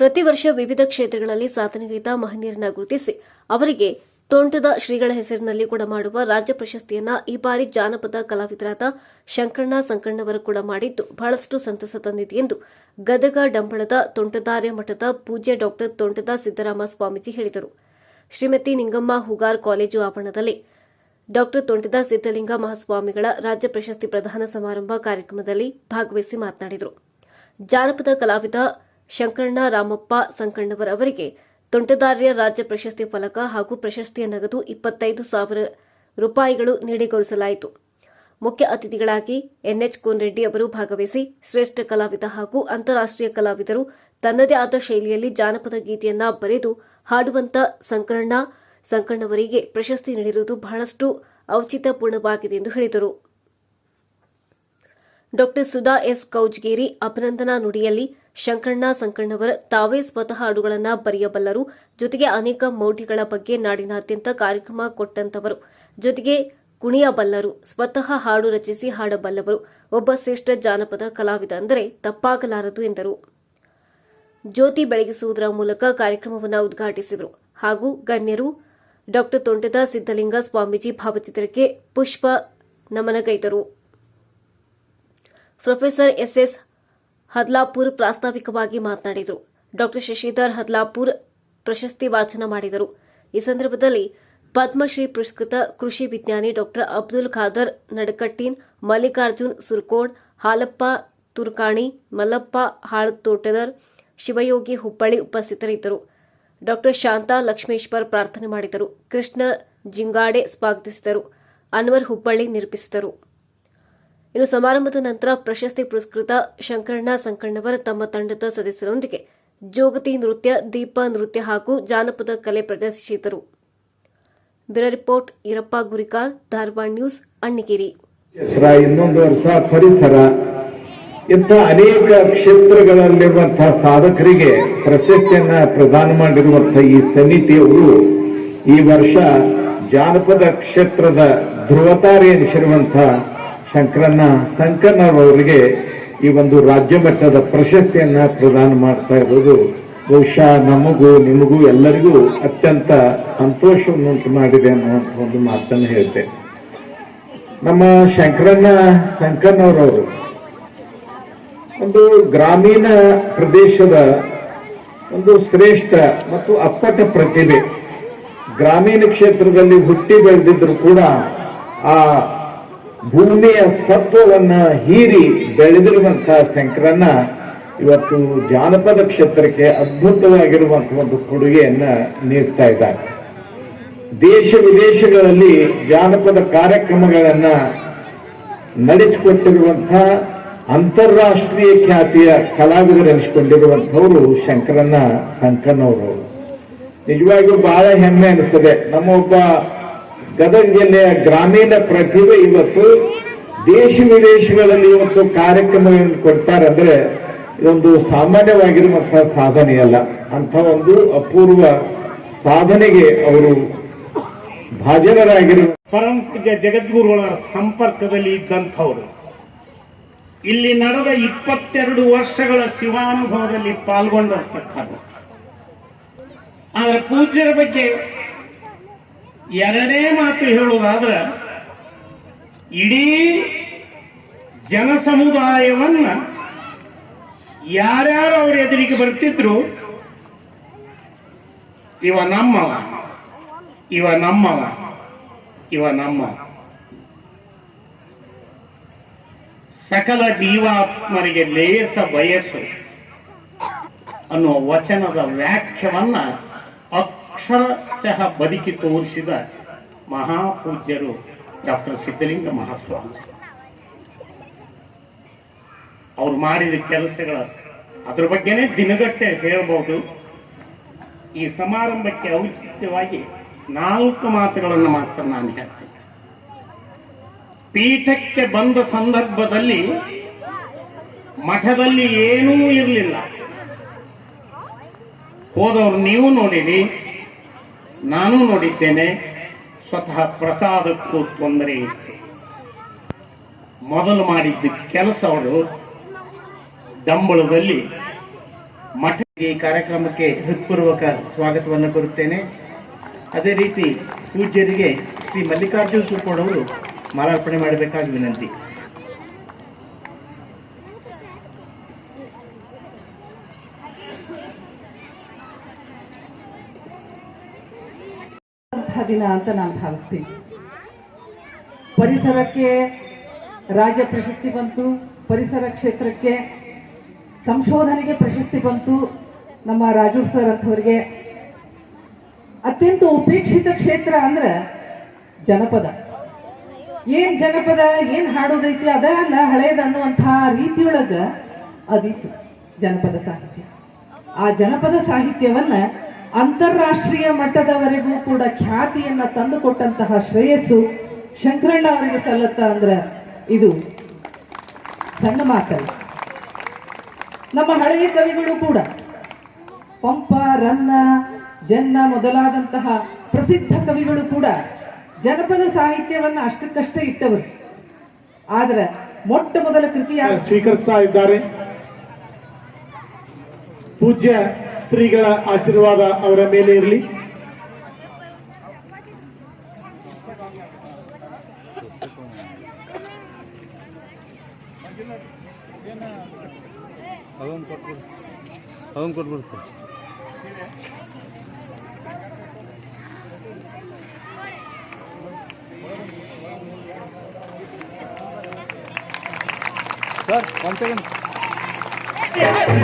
ಪ್ರತಿ ವರ್ಷ ವಿವಿಧ ಕ್ಷೇತ್ರಗಳಲ್ಲಿ ಸಾಧನೆಗೈದ ಮಹನೀಯರನ್ನ ಗುರುತಿಸಿ ಅವರಿಗೆ ತೋಂಟದ ಶ್ರೀಗಳ ಹೆಸರಿನಲ್ಲಿ ಕೂಡ ಮಾಡುವ ರಾಜ್ಯ ಪ್ರಶಸ್ತಿಯನ್ನ ಈ ಬಾರಿ ಜಾನಪದ ಕಲಾವಿದರಾದ ಶಂಕರಣ್ಣ ಸಂಕಣ್ಣವರು ಕೂಡ ಮಾಡಿದ್ದು ಬಹಳಷ್ಟು ಸಂತಸ ತಂದಿದೆ ಎಂದು ಗದಗ ಡಂಬಳದ ತೋಂಟದಾರ್ಯ ಮಠದ ಪೂಜ್ಯ ಡಾಕ್ಟರ್ ತೋಂಟದ ಸಿದ್ದರಾಮ ಸ್ವಾಮೀಜಿ ಹೇಳಿದರು. ಶ್ರೀಮತಿ ನಿಂಗಮ್ಮ ಹುಗಾರ್ ಕಾಲೇಜು ಆವರಣದಲ್ಲಿ ಡಾಕ್ಟರ್ ತೋಂಟದ ಸಿದ್ದಲಿಂಗ ಮಹಾಸ್ವಾಮಿಗಳ ರಾಜ್ಯ ಪ್ರಶಸ್ತಿ ಪ್ರದಾನ ಸಮಾರಂಭ ಕಾರ್ಯಕ್ರಮದಲ್ಲಿ ಭಾಗವಹಿಸಿ ಮಾತನಾಡಿದರು. ಜಾನಪದ ಕಲಾವಿದ ಶಂಕರಣ್ಣ ರಾಮಪ್ಪ ಸಂಕಣ್ಣವರ್ ಅವರಿಗೆ ತೋಂಟದಾರ್ಯ ರಾಜ್ಯ ಪ್ರಶಸ್ತಿ ಫಲಕ ಹಾಗೂ ಪ್ರಶಸ್ತಿಯ ನಗದು ಇಪ್ಪತ್ತೈದು ಸಾವಿರ ರೂಪಾಯಿಗಳು ನೀಡಿ ಗೌರವಿಸಲಾಯಿತು ಮುಖ್ಯ ಅತಿಥಿಗಳಾಗಿ ಎನ್ಎಚ್ ಕೋನ್ರೆಡ್ಡಿ ಅವರು ಭಾಗವಹಿಸಿ ಶ್ರೇಷ್ಠ ಕಲಾವಿದ ಹಾಗೂ ಅಂತಾರಾಷ್ಟೀಯ ಕಲಾವಿದರು ತನ್ನದೇ ಆದ ಶೈಲಿಯಲ್ಲಿ ಜಾನಪದ ಗೀತೆಯನ್ನ ಬರೆದು ಹಾಡುವಂತ ಸಂಕರಣ್ಣ, ಸಂಕಣ್ಣವರಿಗೆ ಪ್ರಶಸ್ತಿ ನೀಡಿರುವುದು ಬಹಳಷ್ಟು ಔಚಿತ್ಯಪೂರ್ಣವಾಗಿದೆ ಎಂದು ಹೇಳಿದರು. ಡಾಕ್ಟರ್ ಸುಧಾ ಎಸ್ ಕೌಜ್ಗೇರಿ ಅಭಿನಂದನಾ ನುಡಿಯಲ್ಲಿ ಶಂಕರಣ್ಣ ಸಂಕಣ್ಣವರ ತಾವೇ ಸ್ವತಃ ಹಾಡುಗಳನ್ನು ಬರೆಯಬಲ್ಲರು. ಜೊತೆಗೆ ಅನೇಕ ಮೌಢ್ಯಗಳ ಬಗ್ಗೆ ನಾಡಿನಾದ್ಯಂತ ಕಾರ್ಯಕ್ರಮ ಕೊಟ್ಟಂತವರು. ಜೊತೆಗೆ ಕುಣಿಯಬಲ್ಲರು. ಸ್ವತಃ ಹಾಡು ರಚಿಸಿ ಹಾಡಬಲ್ಲವರು. ಒಬ್ಬ ಶ್ರೇಷ್ಠ ಜಾನಪದ ಕಲಾವಿದ ಅಂದರೆ ತಪ್ಪಾಗಲಾರದು ಎಂದರು. ಜ್ಯೋತಿ ಬೆಳಗಿಸುವುದರ ಮೂಲಕ ಕಾರ್ಯಕ್ರಮವನ್ನು ಉದ್ಘಾಟಿಸಿದರು. ಹಾಗೂ ಗಣ್ಯರು ಡಾಕ್ಟರ್ ತೊಂಟದ ಸಿದ್ದಲಿಂಗ ಸ್ವಾಮೀಜಿ ಭಾವಚಿತ್ರಕ್ಕೆ ಪುಷ್ಪ ನಮನಗೈದರು. ಪ್ರೊಫೆಸರ್ ಎಸ್ಎಸ್ ಹದ್ಲಾಪುರ್ ಪ್ರಾಸ್ತಾವಿಕವಾಗಿ ಮಾತನಾಡಿದರು. ಡಾಕ್ಟರ್ ಶಶಿಧರ್ ಹದ್ಲಾಪುರ್ ಪ್ರಶಸ್ತಿ ವಾಚನ ಮಾಡಿದರು. ಈ ಸಂದರ್ಭದಲ್ಲಿ ಪದ್ಮಶ್ರೀ ಪುರಸ್ಕೃತ ಕೃಷಿ ವಿಜ್ಞಾನಿ ಡಾಕ್ಟರ್ ಅಬ್ದುಲ್ ಖಾದರ್, ನಡಕಟ್ಟಿನ್, ಮಲ್ಲಿಕಾರ್ಜುನ್ ಸುರ್ಕೋಡ್, ಹಾಲಪ್ಪ ತುರ್ಕಾಣಿ, ಮಲ್ಲಪ್ಪ ಹಾಳ್ತೋಟದರ್, ಶಿವಯೋಗಿ ಹುಬ್ಬಳ್ಳಿ ಉಪಸ್ಥಿತರಿದ್ದರು. ಡಾಕ್ಟರ್ ಶಾಂತಾ ಲಕ್ಷ್ಮೇಶ್ವರ್ ಪ್ರಾರ್ಥನೆ ಮಾಡಿದರು. ಕೃಷ್ಣ ಜಿಂಗಾಡೆ ಸ್ವಾಗತಿಸಿದರು. ಅನ್ವರ್ ಹುಬ್ಬಳ್ಳಿ ನಿರೂಪಿಸಿದರು ಇನ್ನು ಸಮಾರಂಭದ ನಂತರ ಪ್ರಶಸ್ತಿ ಪುರಸ್ಕೃತ ಶಂಕರಣ್ಣ ಸಂಕಣ್ಣವರ ತಮ್ಮ ತಂಡದ ಸದಸ್ಯರೊಂದಿಗೆ ಜೋಗತಿ ನೃತ್ಯ, ದೀಪ ನೃತ್ಯ ಹಾಗೂ ಜಾನಪದ ಕಲೆ ಪ್ರದರ್ಶಿಸಿದರು. Bureau report, Eerappa Gurikar Dharwad news, Annigeri. ಇನ್ನೊಂದು ವರ್ಷ ಪರಿಸರ. ಇಂಥ ಅನೇಕ ಕ್ಷೇತ್ರಗಳಲ್ಲಿರುವಂತಹ ಸಾಧಕರಿಗೆ ಪ್ರಶಸ್ತಿಯನ್ನ ಪ್ರದಾನ ಮಾಡಿರುವಂತಹ ಈ ಸಮಿತಿಯವರು ಈ ವರ್ಷ ಜಾನಪದ ಕ್ಷೇತ್ರದ ಧ್ರುವತಾರೆ ಎನಿಸಿರುವಂತಹ ಶಂಕರಣ್ಣ ಶಂಕರನವರಿಗೆ ಈ ಒಂದು ರಾಜ್ಯ ಮಟ್ಟದ ಪ್ರಶಸ್ತಿಯನ್ನ ಪ್ರದಾನ ಮಾಡ್ತಾ ಇರೋದು ಬಹುಶಃ ನಮಗೂ, ನಿಮಗೂ ಎಲ್ಲರಿಗೂ ಅತ್ಯಂತ ಸಂತೋಷವನ್ನುಂಟು ಮಾಡಿದೆ ಅನ್ನುವಂಥ ಒಂದು ಮಾತನ್ನು ಹೇಳ್ತೇನೆ ನಮ್ಮ ಶಂಕರಣ್ಣ ಶಂಕರ್ನವರವರು ಒಂದು ಗ್ರಾಮೀಣ ಪ್ರದೇಶದ ಒಂದು ಶ್ರೇಷ್ಠ ಮತ್ತು ಅಪ್ಪಟ ಪ್ರತಿಭೆ. ಗ್ರಾಮೀಣ ಕ್ಷೇತ್ರದಲ್ಲಿ ಹುಟ್ಟಿ ಬೆಳೆದಿದ್ರು ಕೂಡ ಆ ಭೂಮಿಯ ಸತ್ವವನ್ನ ಹೀರಿ ಬೆಳೆದಿರುವಂತಹ ಶಂಕರನ್ನ ಇವತ್ತು ಜಾನಪದ ಕ್ಷೇತ್ರಕ್ಕೆ ಅದ್ಭುತವಾಗಿರುವಂತಹ ಒಂದು ಕೊಡುಗೆಯನ್ನ ನೀಡ್ತಾ ಇದ್ದಾರೆ. ದೇಶ ವಿದೇಶಗಳಲ್ಲಿ ಜಾನಪದ ಕಾರ್ಯಕ್ರಮಗಳನ್ನ ನಡೆಸಿಕೊಟ್ಟಿರುವಂತಹ ಅಂತಾರಾಷ್ಟ್ರೀಯ ಖ್ಯಾತಿಯ ಕಲಾವಿದರೆನಿಸಿಕೊಂಡಿರುವಂಥವರು ಶಂಕರನ್ನ ಸಂಕನವರು ನಿಜವಾಗಿಯೂ ಬಹಳ ಹೆಮ್ಮೆ ಅನಿಸ್ತದೆ. ನಮ್ಮ ಒಬ್ಬ ಗದಗ ಜಿಲ್ಲೆಯ ಗ್ರಾಮೀಣ ಪ್ರತಿಭೆ ಇವತ್ತು ದೇಶ ವಿದೇಶಗಳಲ್ಲಿ ಇವತ್ತು ಕಾರ್ಯಕ್ರಮಗಳನ್ನು ಕೊಡ್ತಾರೆ ಅಂದ್ರೆ ಇದೊಂದು ಸಾಮಾನ್ಯವಾಗಿರುವಂತಹ ಸಾಧನೆಯಲ್ಲ ಅಂತ ಒಂದು ಅಪೂರ್ವ ಸಾಧನೆಗೆ ಅವರು ಭಾಜನರಾಗಿರುವ ಪರಂ ಪೂಜ್ಯ ಜಗದ್ಗುರುಗಳ ಸಂಪರ್ಕದಲ್ಲಿ ಇದ್ದಂಥವರು ಇಲ್ಲಿ ನಡೆದ ಇಪ್ಪತ್ತೆರಡು ವರ್ಷಗಳ ಶಿವಾನುಭವದಲ್ಲಿ ಪಾಲ್ಗೊಂಡಿರ್ತಕ್ಕಂಥ ಆದರೆ ಪೂಜ್ಯರ ಬಗ್ಗೆ ಎರಡನೇ ಮಾತು ಹೇಳುವುದಾದ್ರೆ, ಇಡೀ ಜನಸಮುದಾಯವನ್ನ ಯಾರ್ಯಾರು ಅವ್ರ ಎದುರಿಗೆ ಬರ್ತಿದ್ರು, ಇವ ನಮ್ಮವ ಇವ ನಮ್ಮವ, ಇವ ನಮ್ಮ. ಸಕಲ ಜೀವಾತ್ಮರಿಗೆ ಲೇಸ ಬಯಸು ಅನ್ನುವ ವಚನದ ವ್ಯಾಖ್ಯವನ್ನ ಅಕ್ಷರಶಃ ಬದುಕಿ ತೋರಿಸಿದ ಮಹಾಪೂಜ್ಯರು ಡಾಕ್ಟರ್ ಸಿದ್ಧಲಿಂಗ ಮಹಾಸ್ವಾಮಿ. ಅವ್ರು ಮಾಡಿದ ಕೆಲಸಗಳ ಅದ್ರ ಬಗ್ಗೆನೇ ದಿನಗಟ್ಟೆ ಹೇಳಬಹುದು ಈ ಸಮಾರಂಭಕ್ಕೆ ಔಚಿತ್ಯವಾಗಿ ನಾಲ್ಕು ಮಾತುಗಳನ್ನು ಮಾತ್ರ ನಾನು ಹೇಳ್ತೇನೆ. ಪೀಠಕ್ಕೆ ಬಂದ ಸಂದರ್ಭದಲ್ಲಿ ಮಠದಲ್ಲಿ ಏನೂ ಇರಲಿಲ್ಲ. ಹೋದವರು ನೀವು ನೋಡಿರಿ. ನಾನು ನೋಡಿದ್ದೇನೆ, ಸ್ವತಃ ಪ್ರಸಾದಕ್ಕೂ ತೊಂದರೆ ಇತ್ತು. ಮೊದಲು ಮಾಡಿದ್ದ ಕೆಲಸ ದಂಬಳದಲ್ಲಿ ಮಠ ಈ ಕಾರ್ಯಕ್ರಮಕ್ಕೆ ಹೃತ್ಪೂರ್ವಕ ಸ್ವಾಗತವನ್ನು ಕೋರುತ್ತೇನೆ ಅದೇ ರೀತಿ ಪೂಜ್ಯರಿಗೆ ಶ್ರೀ ಮಲ್ಲಿಕಾರ್ಜುನ ಸುರ್ಕೋಡ್ ಅವರು ಮಾಲಾರ್ಪಣೆ ಮಾಡಬೇಕಾಗಿ ವಿನಂತಿ. ದಿನ ಅಂತ ನಾನು ಭಾವಿಸ್ತೀನಿ. ಪರಿಸರಕ್ಕೆ ರಾಜ್ಯ ಪ್ರಶಸ್ತಿ ಬಂತು, ಪರಿಸರ ಕ್ಷೇತ್ರಕ್ಕೆ ಸಂಶೋಧನೆಗೆ ಪ್ರಶಸ್ತಿ ಬಂತು ನಮ್ಮ ರಾಜು ಸರ್ ಅಂಥವ್ರಿಗೆ. ಅತ್ಯಂತ ಉಪೇಕ್ಷಿತ ಕ್ಷೇತ್ರ ಅಂದ್ರೆ ಜನಪದ. ಏನ್ ಜನಪದ, ಏನ್ ಹಾಡೋದೈತಿ ಅದಲ್ಲ ಹಳೇದ ಅನ್ನುವಂತಹ ರೀತಿಯೊಳಗ ಅದಿತ್ತು ಜನಪದ ಸಾಹಿತ್ಯ. ಆ ಜನಪದ ಸಾಹಿತ್ಯವನ್ನ ಅಂತಾರಾಷ್ಟ್ರೀಯ ಮಟ್ಟದವರೆಗೂ ಕೂಡ ಖ್ಯಾತಿಯನ್ನ ತಂದುಕೊಟ್ಟಂತಹ ಶ್ರೇಯಸ್ಸು ಶಂಕರಣ್ಣ ಅವರಿಗೆ ಸಲ್ಲತ್ತ ಅಂದ್ರೆ ಇದು ಸಣ್ಣ ಮಾತಲ್ಲ. ನಮ್ಮ ಹಳೆಯ ಕವಿಗಳು ಕೂಡ ಪಂಪ, ರನ್ನ, ಜನ್ನ ಮೊದಲಾದಂತಹ ಪ್ರಸಿದ್ಧ ಕವಿಗಳು ಕೂಡ ಜನಪದ ಸಾಹಿತ್ಯವನ್ನ ಅಷ್ಟಕ್ಕಷ್ಟೇ ಇಟ್ಟವರು. ಆದ್ರೆ ಮೊಟ್ಟ ಮೊದಲ ಕೃತಿಯಾಗಿ ಸ್ವೀಕರಿಸ್ತಾ ಇದ್ದಾರೆ. ಪೂಜ್ಯ ಶ್ರೀಗಳ ಆಶೀರ್ವಾದ ಅವರ ಮೇಲೆ ಇರಲಿ. ಸರ್. ಒಂದು ಸೆಕೆಂಡ್ ಿ Hey!